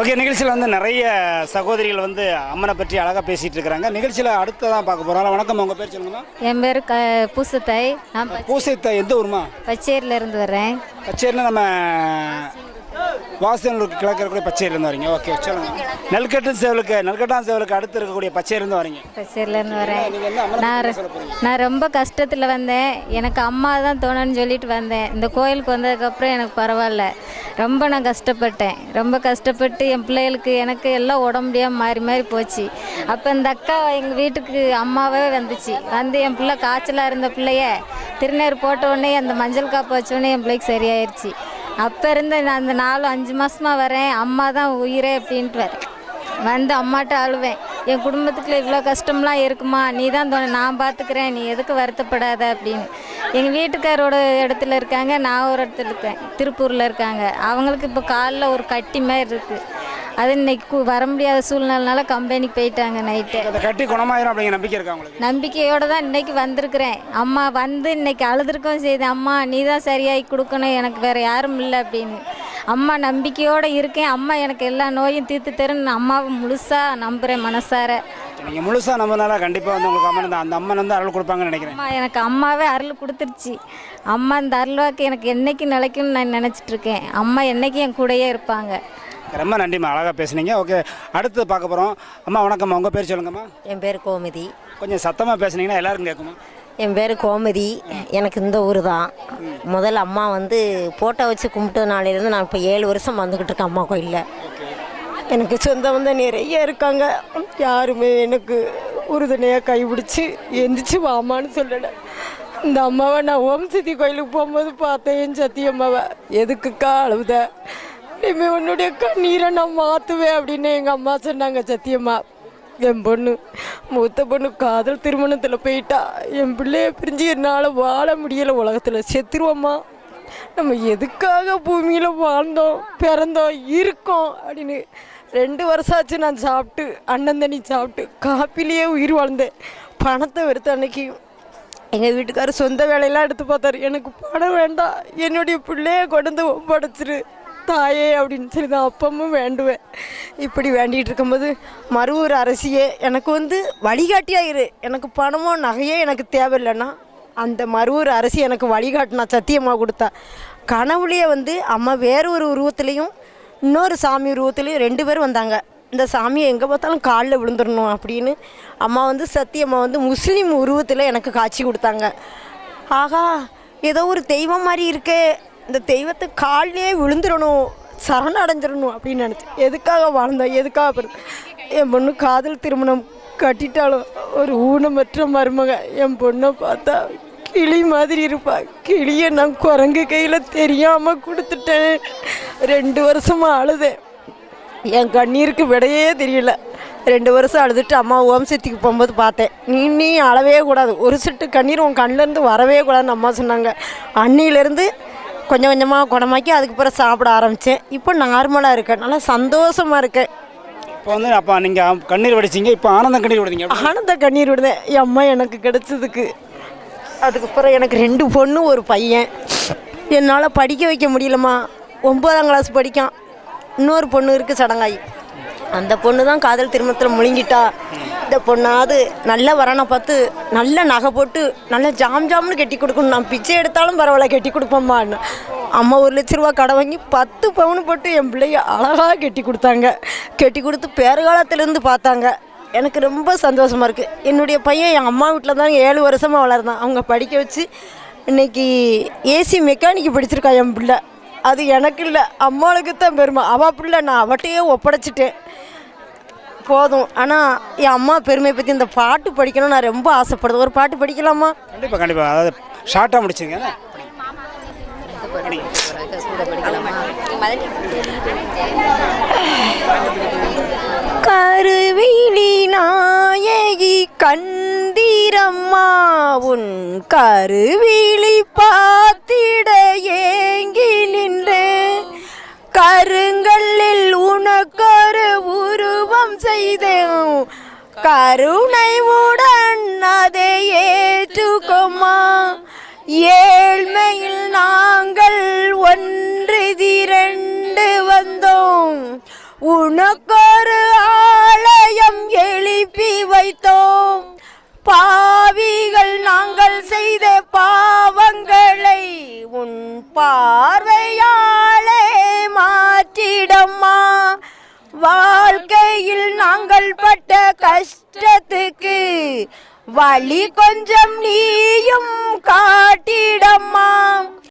Okay நிகழ்ச்சியில் வந்து நிறைய சகோதரிகள் வந்து அம்மனை பற்றி அழகாக பேசிகிட்டு இருக்கிறாங்க. நிகழ்ச்சியில் அடுத்ததான் பார்க்க போகிறோம் வணக்கம். உங்கள் பேர் சொல்லுங்கம்மா. என் பேர் க பூசத்தாய் நான் ப- பூசைத்த எந்த ஊருமா பச்சேரியில இருந்து வர்றேன். பச்சேரியில் நம்ம வாசனூருக்கு கிழக்கு இருக்கக்கூடிய பச்சேரியிலேருந்து வரீங்க. ஓகே சொல்லுங்க. நெல்கட்டு சேவலுக்கு நெல்கட்டான் சேவலுக்கு அடுத்து இருக்கக்கூடிய பச்சேரிலேருந்து வரீங்க. பச்சேரியில இருந்து வரேன். நான் நான் ரொம்ப கஷ்டத்தில் வந்தேன். எனக்கு அம்மா தான் தோணுன்னு சொல்லிட்டு வந்தேன். இந்த கோயிலுக்கு வந்ததுக்கப்புறம் எனக்கு பரவாயில்ல. ரொம்ப நான் கஷ்டப்பட்டேன். ரொம்ப கஷ்டப்பட்டு என் பிள்ளைகளுக்கு எனக்கு எல்லாம் உடம்பு முடியாமல் மாறி மாறி போச்சு. அப்போ இந்த அக்கா எங்கள் வீட்டுக்கு அம்மாவே வந்துச்சு. வந்து என் பிள்ளை காய்ச்சலாக இருந்த பிள்ளைய திருநீர் போட்ட உடனே அந்த மஞ்சள் காப்பு வச்ச உடனே என் பிள்ளைக்கு சரியாயிருச்சு. அப்போ இருந்து நான் அந்த நாலு அஞ்சு மாதமாக வரேன். அம்மா தான் உயிரே அப்படின்ட்டு வரேன் வந்து அம்மாட்ட அழுவேன். என் குடும்பத்துக்குள்ள இவ்வளோ கஷ்டம்லாம் இருக்குமா? நீ தான் தோணு நான் பார்த்துக்கிறேன் நீ எதுக்கு வருத்தப்படாத அப்படின்னு. எங்கள் வீட்டுக்காரோட இடத்துல இருக்காங்க நான் ஒரு இடத்துல இருக்கேன். திருப்பூரில் இருக்காங்க. அவங்களுக்கு இப்போ காலில் ஒரு கட்டி மாதிரி இருக்குது அது இன்னைக்கு வர முடியாத சூழ்நிலைனால கம்பெனிக்கு போயிட்டாங்க நைட்டு அதை கட்டி குணமாயிரும் அப்படிங்கிற நம்பிக்கை இருக்கா உங்களுக்கு? நம்பிக்கையோடு தான் இன்னைக்கு வந்திருக்கிறேன். அம்மா வந்து இன்னைக்கு அழுதுருக்கவும் செய்து அம்மா நீ தான் சரியாகி கொடுக்கணும் எனக்கு வேறு யாரும் இல்லை அப்படின்னு. அம்மா நம்பிக்கையோடு இருக்கேன். அம்மா எனக்கு எல்லா நோயும் தீர்த்து தருன்னு அம்மாவை முழுசாக நம்புகிறேன் மனசார. நீங்கள் முழுசாக நம்பினால கண்டிப்பாக வந்து உங்களுக்கு அம்மன் அந்த அம்மன் வந்து அருள் கொடுப்பாங்கன்னு நினைக்கிறேன். அம்மா எனக்கு அம்மாவே அருள் கொடுத்துருச்சு. அம்மா இந்த அருள்வாக்கு எனக்கு என்னைக்கு நிலைக்கும்னு நான் நினச்சிட்டு இருக்கேன். அம்மா என்னைக்கு என் கூடயே இருப்பாங்க. ரொம்ப நன்றிம்மா அழகாக பேசுனீங்க. ஓகே அடுத்து பார்க்க போகிறோம் அம்மா வணக்கம்மா உங்கள் பேர் சொல்லுங்கம்மா. என் பேர் கோமதி. கொஞ்சம் சத்தமாக பேசுனீங்கன்னா எல்லாருக்கும் கேட்குமா? என் பேர் கோமதி. எனக்கு இந்த ஊர் தான் முதல்ல அம்மா வந்து போட்டோ வச்சு கும்பிட்ட நாளையிலேருந்து நான் இப்போ ஏழு வருஷம் வந்துக்கிட்டு இருக்கேன் அம்மா கோயிலில். எனக்கு சொந்தம் வந்து நிறைய இருக்காங்க. யாருமே எனக்கு உறுதுணையாக கைபிடிச்சி எந்திரிச்சு வாமான்னு சொல்லலை. இந்த அம்மாவை நான் ஓம் சக்தி கோயிலுக்கு போகும்போது பார்த்தேன் என் சத்தியம்மாவை. எதுக்குக்கா அழுவுத இனிமே உன்னுடைய கண்ணீரை நான் மாற்றுவேன் அப்படின்னு எங்கள் அம்மா சொன்னாங்க சத்தியம்மா. என் பொண்ணு மூத்த பொண்ணு காதல் திருமணத்தில் போயிட்டா. என் பிள்ளைய பிரிஞ்சு என்னால் வாழ முடியலை உலகத்தில். செத்துருவோம்மா. நம்ம எதுக்காக பூமியில் வாழ்ந்தோம் பிறந்தோம் இருக்கோம் அப்படின்னு ரெண்டு வருஷம் ஆச்சு நான் சாப்பிட்டு அண்ணன் தண்ணி சாப்பிட்டு காப்பிலேயே உயிர் வாழ்ந்தேன். பணத்தை வெறுத்த அன்னைக்கு எங்கள் வீட்டுக்காரர் சொந்த வேலையெல்லாம் எடுத்து பார்த்தாரு. எனக்கு பணம் வேண்டாம். என்னுடைய பிள்ளைய கொண்டு வந்து ஒப்படைச்சிரு. தாயே அப்படின்னு சொல்லி தான் அப்பமும் வேண்டுவேன். இப்படி வேண்டிகிட்டு இருக்கும்போது மறுவூர் அரசியே எனக்கு வந்து வழிகாட்டியாயிரு எனக்கு பணமோ நகையோ எனக்கு தேவையில்லைன்னா அந்த மறுவூர் அரசி எனக்கு வழிகாட்டினா சத்தியமாக கொடுத்தா. கனவுலேயே வந்து அம்மா வேறு ஒரு உருவத்துலேயும் இன்னொரு சாமி உருவத்துலேயும் ரெண்டு பேரும் வந்தாங்க. இந்த சாமியை எங்கே பார்த்தாலும் காலில் விழுந்துடணும் அப்படின்னு அம்மா வந்து சத்தியம்மா வந்து முஸ்லீம் உருவத்தில் எனக்கு காட்சி கொடுத்தாங்க. ஆகா ஏதோ ஒரு தெய்வம் மாதிரி இருக்கே இந்த தெய்வத்தை காலிலே விழுந்துடணும் சரணடைஞ்சிடணும் அப்படின்னு நினச்சேன் எதுக்காக வாழ்ந்தோம் எதுக்காக பிறந்தோம்? என் பொண்ணு காதல் திருமணம் கட்டிட்டாலும் ஒரு ஊனமற்ற மருமக என் பொண்ணை பார்த்தா கிளி மாதிரி இருப்பா. கிளியை நான் குரங்கு கையில் தெரியாமல் கொடுத்துட்டேன். ரெண்டு வருஷமாக அழுதேன். என் கண்ணீருக்கு விடையே தெரியல. ரெண்டு வருஷம் அழுதுட்டு அம்மா ஓம் சக்திக்கு போகும்போது பார்த்தேன். நீ நீ அழவே கூடாது. ஒரு சிட்டு கண்ணீர் உன் கண்ணிலேருந்து வரவே கூடாதுன்னு அம்மா சொன்னாங்க. அன்னியிலேருந்து கொஞ்சம் கொஞ்சமாக குணமாக்கி அதுக்கு பிறகு சாப்பிட ஆரம்பித்தேன் இப்போ நார்மலாக இருக்கேன். நல்லா சந்தோஷமாக இருக்கேன். இப்போ வந்து அப்போ நீங்கள் கண்ணீர் வடிச்சிங்க. இப்போ ஆனந்தம் கண்ணீர் விடுதீங்க ஆனந்த கண்ணீர் விடுதேன் என் அம்மா எனக்கு கிடைச்சதுக்கு. அதுக்கப்புறம் எனக்கு ரெண்டு பொண்ணு ஒரு பையன். என்னால் படிக்க வைக்க முடியலம்மா. ஒன்பதாம் கிளாஸ் படிக்கான். இன்னொரு பொண்ணு இருக்குது சடங்காயி. அந்த பொண்ணு தான் காதல் திருமணத்தில் முழுங்கிட்டா. இந்த பொண்ணாவது நல்ல வரனை பார்த்து நல்ல நகை போட்டு நல்ல ஜாம் ஜாம்னு கட்டி கொடுக்கணும். நான் பிச்சை எடுத்தாலும் பரவாயில்ல கட்டி கொடுப்போம்மான்னு அம்மா ஒரு லட்ச ரூபா கடை வாங்கி பத்து பவுன் போட்டு என் பிள்ளைய அழகாக கட்டி கொடுத்தாங்க. கட்டி கொடுத்து பேறுகாலத்திலேருந்து பார்த்தாங்க. எனக்கு ரொம்ப சந்தோஷமாக இருக்குது என்னுடைய பையன் என் அம்மா வீட்டில் தான் ஏழு வருஷமாக வளர்ந்தான். அவங்க படிக்க வச்சு இன்னைக்கு ஏசி மெக்கானிக் படிச்சிருக்கா என் பிள்ளை. அது எனக்கு இல்லை. அம்மாளுக்கு தான் பெருமை. அவள் பிள்ளை நான் அவட்டையே ஒப்படைச்சிட்டேன். போதும். ஆனால் என் அம்மா பெருமை பற்றி இந்த பாட்டு படிக்கணும்னு நான் ரொம்ப ஆசைப்படுறேன். ஒரு பாட்டு படிக்கலாமா? கண்டிப்பாக கண்டிப்பாக அதாவது ஷார்ட்டாக முடிச்சிங்க என்ன? கருவிழி நாயகி கந்திரம்மா உன் கருவிழி பார்த்திட செய்தேன். கருணை உடன் அதை ஏற்றுக்கோமா? ஏழ்மையில் நாங்கள் ஒன்று திரண்டு வந்தோம். உனக்கொரு ஆலயம் எழுப்பி வைத்தோம். பாவிகள் நாங்கள் செய்த பாவங்களை உன் பா வாழ்க்கையில் நாங்கள் பட்ட கஷ்டத்துக்கு வழி கொஞ்சம் நீயும் காட்டிடம்மா.